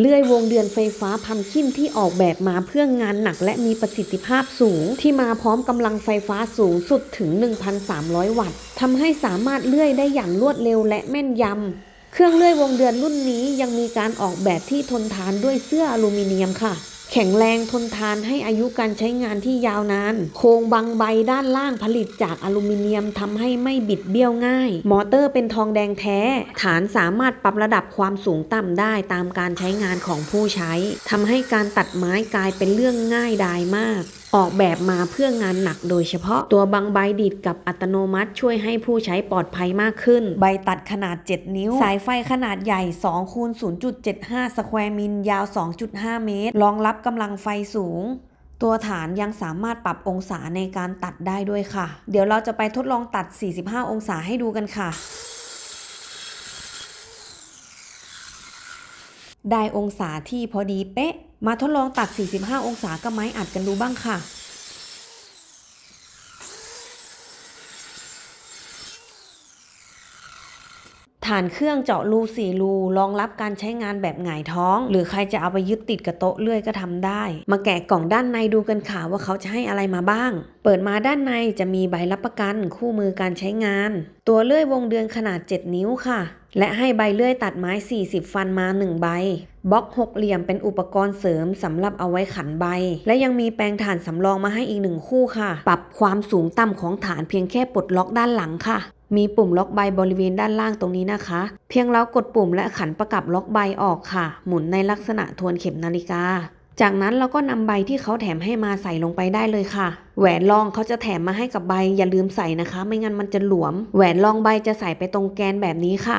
เลื่อยวงเดือนไฟฟ้าพัมคินที่ออกแบบมาเพื่องานหนักและมีประสิทธิภาพสูง ที่มาพร้อมกำลังไฟฟ้าสูงสุดถึง 1,300 วัตต์ทำให้สามารถเลื่อยได้อย่างรวดเร็วและแม่นยำ เครื่องเลื่อยวงเดือนรุ่นนี้ยังมีการออกแบบที่ทนทานด้วยเสื้ออลูมิเนียมค่ะ แข็งแรงทนทานให้อายุการใช้งานที่ยาวนาน โครงบางใบด้านล่างผลิตจากอลูมิเนียมทำให้ไม่บิดเบี้ยวง่าย มอเตอร์เป็นทองแดงแท้ ฐานสามารถปรับระดับความสูงต่ำได้ตามการใช้งานของผู้ใช้ทำให้การตัดไม้กลายเป็นเรื่องง่ายดายมาก ออกแบบมาเพื่องานหนักโดยเฉพาะตัวบางใบดีดกับอัตโนมัติช่วยให้ผู้ใช้ปลอดภัยมากขึ้น ใบตัดขนาด 7 นิ้ว สายไฟขนาดใหญ่2คูณ0.75 สแควร์มิลยาว 2.5 เมตร รองรับกำลังไฟสูงตัวฐานยังสามารถปรับองศาในการตัดได้ด้วยค่ะ เดี๋ยวเราจะไปทดลองตัด 45 องศาให้ดูกันค่ะ ได้องศาที่พอดีเป๊ะ มาทดลองตัด 45 องศากับไม้อัดกันดูบ้างค่ะฐานเครื่องเจาะรูสี่รูรองรับการใช้งานแบบหงายท้อง หรือใครจะเอาไปยึดติดกับโต๊ะเลื่อยก็ทำได้ มาแกะกล่องด้านในดูกันค่ะว่าเขาจะให้อะไรมาบ้าง เปิดมาด้านในจะมีใบรับประกัน คู่มือการใช้งาน ตัวเลื่อยวงเดือนขนาด 7 นิ้วค่ะ และให้ใบเลื่อยตัดไม้ 40 ฟันมา 1 ใบบล็อกหกเหลี่ยมเป็นอุปกรณ์เสริมสำหรับเอาไว้ขันใบ และยังมีแปรงถ่านสำรองมาให้อีกหนึ่งคู่ค่ะ ปรับความสูงต่ำของฐานเพียงแค่ปลดล็อกด้านหลังค่ะ มีปุ่มล็อกใบบริเวณด้านล่างตรงนี้นะคะ เพียงเรากดปุ่มและขันประกับล็อกใบออกค่ะ หมุนในลักษณะทวนเข็มนาฬิกา จากนั้นเราก็นำใบที่เขาแถมให้มาใส่ลงไปได้เลยค่ะ แหวนรองเขาจะแถมมาให้กับใบอย่าลืมใส่นะคะ ไม่งั้นมันจะหลวม แหวนรองใบจะใส่ไปตรงแกนแบบนี้ค่ะ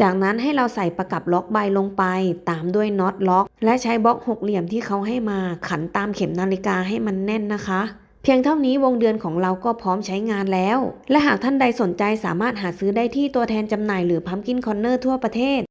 จากนั้นให้เราใส่ประกับล็อกใบลงไป ตามด้วยน็อตล็อก และใช้บล็อกหกเหลี่ยมที่เขาให้มา ขันตามเข็มนาฬิกาให้มันแน่นนะคะ เพียงเท่านี้วงเดือนของเราก็พร้อมใช้งานแล้ว และหากท่านใดสนใจสามารถหาซื้อได้ที่ตัวแทนจำหน่ายหรือพัมกินคอนเนอร์ทั่วประเทศ